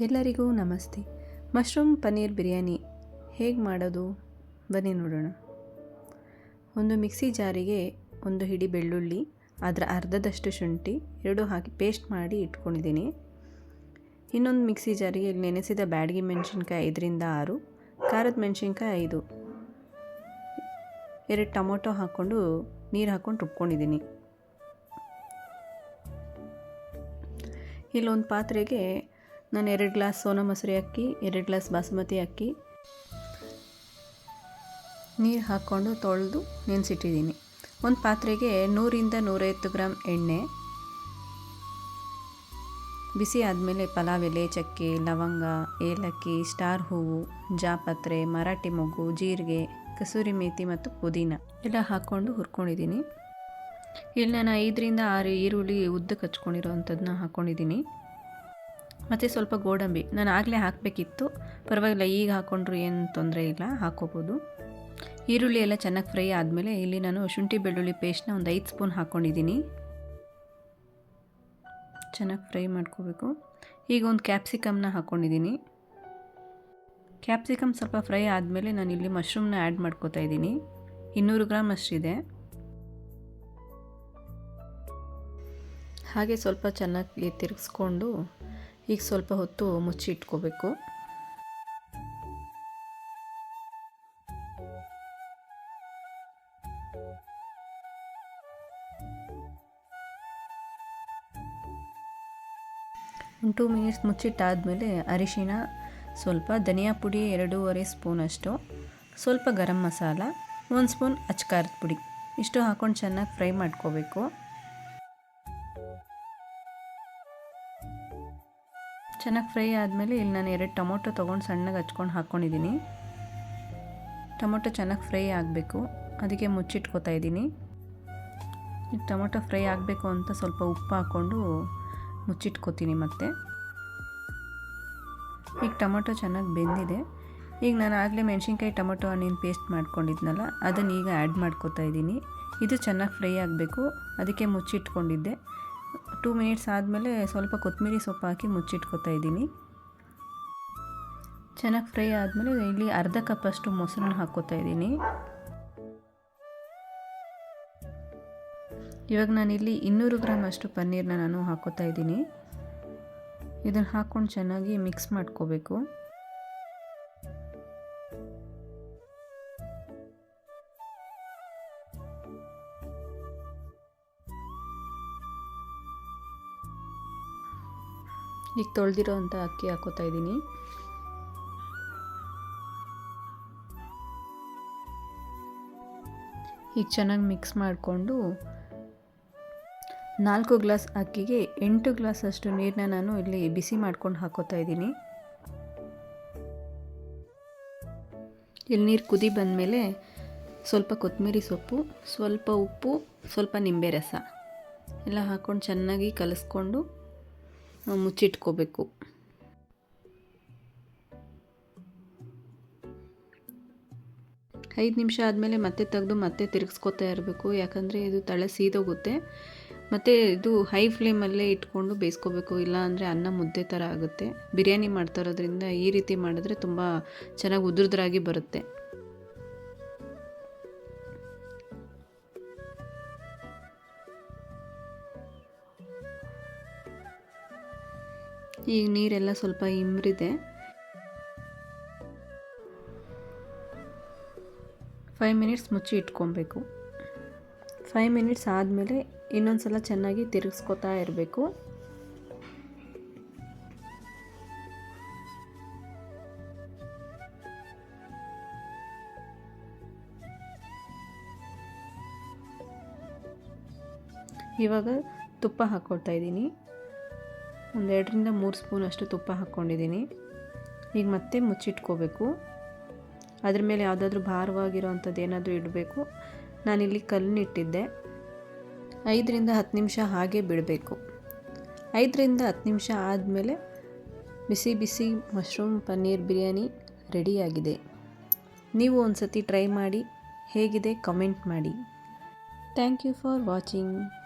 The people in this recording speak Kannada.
ಎಲ್ಲರಿಗೂ ನಮಸ್ತೆ. ಮಶ್ರೂಮ್ ಪನ್ನೀರ್ ಬಿರಿಯಾನಿ ಹೇಗೆ ಮಾಡೋದು? ಬನ್ನಿ ನೋಡೋಣ. ಒಂದು ಮಿಕ್ಸಿ ಜಾರಿಗೆ ಒಂದು ಹಿಡಿ ಬೆಳ್ಳುಳ್ಳಿ, ಅದರ ಅರ್ಧದಷ್ಟು ಶುಂಠಿ, ಎರಡು ಹಾಕಿ ಪೇಸ್ಟ್ ಮಾಡಿ ಇಟ್ಕೊಂಡಿದ್ದೀನಿ. ಇನ್ನೊಂದು ಮಿಕ್ಸಿ ಜಾರಿಗೆ ನೆನೆಸಿದ ಬ್ಯಾಡಗಿ ಮೆಣಸಿನ್ಕಾಯಿ ಐದರಿಂದ ಆರು, ಖಾರದ ಮೆಣಸಿನ್ಕಾಯಿ ಐದು. ಎರಡು ಟೊಮೊಟೊ ಹಾಕ್ಕೊಂಡು ನೀರು ಹಾಕ್ಕೊಂಡು ರುಬ್ಕೊಂಡಿದ್ದೀನಿ. ಇಲ್ಲೊಂದು ಪಾತ್ರೆಗೆ ನಾನು ಎರಡು ಗ್ಲಾಸ್ ಸೋನಾ ಮೊಸರಿ ಅಕ್ಕಿ, ಎರಡು ಗ್ಲಾಸ್ ಬಾಸುಮತಿ ಅಕ್ಕಿ. ನೀರು ಹಾಕ್ಕೊಂಡು ತೊಳೆದು ನೆನೆಸಿಟ್ಟಿದ್ದೀನಿ. ಒಂದು ಪಾತ್ರೆಗೆ ನೂರಿಂದ ನೂರೈವತ್ತು ಗ್ರಾಮ್ ಎಣ್ಣೆ. ಬಿಸಿ ಆದಮೇಲೆ ಪಲಾವ್ ಎಲೆ ಚಕ್ಕೆ ಲವಂಗ, ಏಲಕ್ಕಿ, ಸ್ಟಾರ್ ಹೂವು, ಜಾಪತ್ರೆ, ಮರಾಠಿ ಮೊಗ್ಗು, ಜೀರಿಗೆ, ಕಸೂರಿ ಮೇಥಿ ಮತ್ತು ಪುದೀನ ಎಲ್ಲ ಹಾಕ್ಕೊಂಡು ಹುರ್ಕೊಂಡಿದ್ದೀನಿ. ಇಲ್ಲಿ ನಾನು ಐದರಿಂದ ಆರು ಈರುಳ್ಳಿ ಉದ್ದಕ್ಕೆ ಹಚ್ಕೊಂಡಿರೋ ಅಂಥದ್ದನ್ನ ಹಾಕ್ಕೊಂಡಿದ್ದೀನಿ ಮತ್ತು ಸ್ವಲ್ಪ ಗೋಡಂಬಿ. ನಾನು ಆಗಲೇ ಹಾಕಬೇಕಿತ್ತು. ಪರವಾಗಿಲ್ಲ, ಈಗ ಹಾಕ್ಕೊಂಡ್ರು ಏನು ತೊಂದರೆ ಇಲ್ಲ, ಹಾಕ್ಕೋಬೋದು. ಈರುಳ್ಳಿ ಎಲ್ಲ ಚೆನ್ನಾಗಿ ಫ್ರೈ ಆದಮೇಲೆ ಇಲ್ಲಿ ನಾನು ಶುಂಠಿ ಬೆಳ್ಳುಳ್ಳಿ ಪೇಸ್ಟ್ನ ಒಂದು ಐದು ಸ್ಪೂನ್ ಹಾಕ್ಕೊಂಡಿದ್ದೀನಿ ಚೆನ್ನಾಗಿ ಫ್ರೈ ಮಾಡ್ಕೋಬೇಕು. ಈಗ ಒಂದು ಕ್ಯಾಪ್ಸಿಕಮ್ನ ಹಾಕ್ಕೊಂಡಿದ್ದೀನಿ ಕ್ಯಾಪ್ಸಿಕಮ್ ಸ್ವಲ್ಪ ಫ್ರೈ ಆದಮೇಲೆ ನಾನು ಇಲ್ಲಿ ಮಶ್ರೂಮ್ನ ಆ್ಯಡ್ ಮಾಡ್ಕೋತಾ ಇದ್ದೀನಿ. ಇನ್ನೂರು ಗ್ರಾಮ್ ಅಷ್ಟಿದೆ. ಹಾಗೆ ಸ್ವಲ್ಪ ಚೆನ್ನಾಗಿ ತಿರುಗಿಸ್ಕೊಂಡು ಈಗ ಸ್ವಲ್ಪ ಹೊತ್ತು ಮುಚ್ಚಿ ಇಟ್ಕೋಬೇಕು. ಒಂದು ಟೂ ಮಿನಿಟ್ಸ್ ಮುಚ್ಚಿಟ್ಟಾದಮೇಲೆ ಅರಿಶಿನ ಸ್ವಲ್ಪ ಧನಿಯಾ ಪುಡಿ, ಎರಡೂವರೆ ಸ್ಪೂನಷ್ಟು ಸ್ವಲ್ಪ ಗರಂ ಮಸಾಲ, ಒಂದು ಸ್ಪೂನ್ ಅಚ್ಕಾರದ ಪುಡಿ. ಇಷ್ಟು ಹಾಕ್ಕೊಂಡು ಚೆನ್ನಾಗಿ ಫ್ರೈ ಮಾಡ್ಕೋಬೇಕು. ಚೆನ್ನಾಗಿ ಫ್ರೈ ಆದಮೇಲೆ ಇಲ್ಲಿ ನಾನು ಎರಡು ಟೊಮೊಟೊ ತೊಗೊಂಡು ಸಣ್ಣಗೆ ಹಚ್ಕೊಂಡು ಹಾಕ್ಕೊಂಡಿದ್ದೀನಿ. ಟೊಮೊಟೊ ಚೆನ್ನಾಗಿ ಫ್ರೈ ಆಗಬೇಕು. ಅದಕ್ಕೆ ಮುಚ್ಚಿಟ್ಕೋತಾ ಇದ್ದೀನಿ. ಈಗ ಟೊಮೊಟೊ ಫ್ರೈ ಆಗಬೇಕು ಅಂತ ಸ್ವಲ್ಪ ಉಪ್ಪು ಹಾಕ್ಕೊಂಡು ಮುಚ್ಚಿಟ್ಕೋತೀನಿ ಮತ್ತೆ. ಈಗ ಟೊಮೊಟೊ ಚೆನ್ನಾಗಿ ಬೆಂದಿದೆ. ಈಗ ನಾನು ಆಗಲೇ ಮೆಣಸಿನ್ಕಾಯಿ ಟೊಮೊಟೊ ಹಣ್ಣಿನ ಪೇಸ್ಟ್ ಮಾಡ್ಕೊಂಡಿದ್ನಲ್ಲ, ಅದನ್ನು ಈಗ ಆ್ಯಡ್ ಮಾಡ್ಕೋತಾ ಇದ್ದೀನಿ. ಇದು ಚೆನ್ನಾಗಿ ಫ್ರೈ ಆಗಬೇಕು. ಅದಕ್ಕೆ ಮುಚ್ಚಿಟ್ಕೊಂಡಿದ್ದೆ. ಟೂ ಮಿನಿಟ್ಸ್ ಆದಮೇಲೆ ಸ್ವಲ್ಪ ಕೊತ್ತಂಬರಿ ಸೊಪ್ಪು ಹಾಕಿ ಮುಚ್ಚಿಟ್ಕೋತಾ ಇದ್ದೀನಿ. ಚೆನ್ನಾಗಿ ಫ್ರೈ ಆದಮೇಲೆ ಇಲ್ಲಿ ಅರ್ಧ ಕಪ್ಪಷ್ಟು ಮೊಸರನ್ನ ಹಾಕ್ಕೋತಾ ಇದ್ದೀನಿ. ಇವಾಗ ನಾನಿಲ್ಲಿ ಇನ್ನೂರು ಗ್ರಾಮ್ ಅಷ್ಟು ಪನ್ನೀರನ್ನ ನಾನು ಹಾಕ್ಕೋತಾ ಇದ್ದೀನಿ. ಇದನ್ನು ಹಾಕ್ಕೊಂಡು ಚೆನ್ನಾಗಿ ಮಿಕ್ಸ್ ಮಾಡ್ಕೋಬೇಕು. ಈಗ ತೊಳೆದಿರೋ ಅಂಥ ಅಕ್ಕಿ ಹಾಕೋತಾ ಇದ್ದೀನಿ. ಈಗ ಚೆನ್ನಾಗಿ ಮಿಕ್ಸ್ ಮಾಡಿಕೊಂಡು ನಾಲ್ಕು ಗ್ಲಾಸ್ ಅಕ್ಕಿಗೆ ಎಂಟು ಗ್ಲಾಸ್ ಅಷ್ಟು ನೀರನ್ನ ನಾನು ಇಲ್ಲಿ ಬಿಸಿ ಮಾಡ್ಕೊಂಡು ಹಾಕೋತಾ ಇದ್ದೀನಿ. ಇಲ್ಲಿ ನೀರು ಕುದಿ ಬಂದಮೇಲೆ ಸ್ವಲ್ಪ ಕೊತ್ತಂಬರಿ ಸೊಪ್ಪು, ಸ್ವಲ್ಪ ಉಪ್ಪು, ಸ್ವಲ್ಪ ನಿಂಬೆ ರಸ. ಎಲ್ಲ ಹಾಕ್ಕೊಂಡು ಚೆನ್ನಾಗಿ ಕಲಿಸ್ಕೊಂಡು ಮುಚ್ಚಿಟ್ಕೋಬೇಕು. ಐದು ನಿಮಿಷ ಆದಮೇಲೆ ಮತ್ತೆ ತೆಗೆದು ಮತ್ತೆ ತಿರುಗಿಸ್ಕೊತಾ ಇರಬೇಕು. ಯಾಕಂದರೆ ಇದು ತಳೆ ಸೀದೋಗುತ್ತೆ. ಮತ್ತು ಇದು ಹೈ ಫ್ಲೇಮಲ್ಲೇ ಇಟ್ಕೊಂಡು ಬೇಯಿಸ್ಕೋಬೇಕು. ಇಲ್ಲ ಅಂದರೆ ಅನ್ನ ಮುದ್ದೆ ಥರ ಆಗುತ್ತೆ. ಬಿರಿಯಾನಿ ಮಾಡ್ತಾ ಇರೋದ್ರಿಂದ ಈ ರೀತಿ ಮಾಡಿದ್ರೆ ತುಂಬ ಚೆನ್ನಾಗಿ ಉದುರದ್ರಾಗಿ ಬರುತ್ತೆ. ಈಗ ನೀರೆಲ್ಲ ಸ್ವಲ್ಪ ಇಮ್ರಿದೆ. ಫೈವ್ ಮಿನಿಟ್ಸ್ ಮುಚ್ಚಿ ಇಟ್ಕೊಬೇಕು. ಫೈವ್ ಮಿನಿಟ್ಸ್ ಆದಮೇಲೆ ಇನ್ನೊಂದು ಸಲ ಚೆನ್ನಾಗಿ ತಿರುಗಿಸ್ಕೊತಾ ಇರಬೇಕು. ಇವಾಗ ತುಪ್ಪ ಹಾಕ್ಕೊಳ್ತಾ ಇದ್ದೀನಿ. ಒಂದೆರಡರಿಂದ ಮೂರು ಸ್ಪೂನ್ ಅಷ್ಟು ತುಪ್ಪ ಹಾಕ್ಕೊಂಡಿದ್ದೀನಿ. ಈಗ ಮತ್ತೆ ಮುಚ್ಚಿಟ್ಕೋಬೇಕು. ಅದ್ರ ಮೇಲೆ ಯಾವುದಾದ್ರೂ ಭಾರವಾಗಿರೋ ಅಂಥದ್ದು ಏನಾದರೂ ಇಡಬೇಕು. ನಾನಿಲ್ಲಿ ಕಲ್ಲನ್ನಿಟ್ಟಿದ್ದೆ ಐದರಿಂದ ಹತ್ತು ನಿಮಿಷ ಹಾಗೆ ಬಿಡಬೇಕು. ಐದರಿಂದ ಹತ್ತು ನಿಮಿಷ ಆದಮೇಲೆ ಬಿಸಿ ಬಿಸಿ ಮಶ್ರೂಮ್ ಪನ್ನೀರ್ ಬಿರಿಯಾನಿ ರೆಡಿಯಾಗಿದೆ. ನೀವು ಒಂದು ಸತಿ ಟ್ರೈ ಮಾಡಿ, ಹೇಗಿದೆ ಕಮೆಂಟ್ ಮಾಡಿ. Thank you for watching.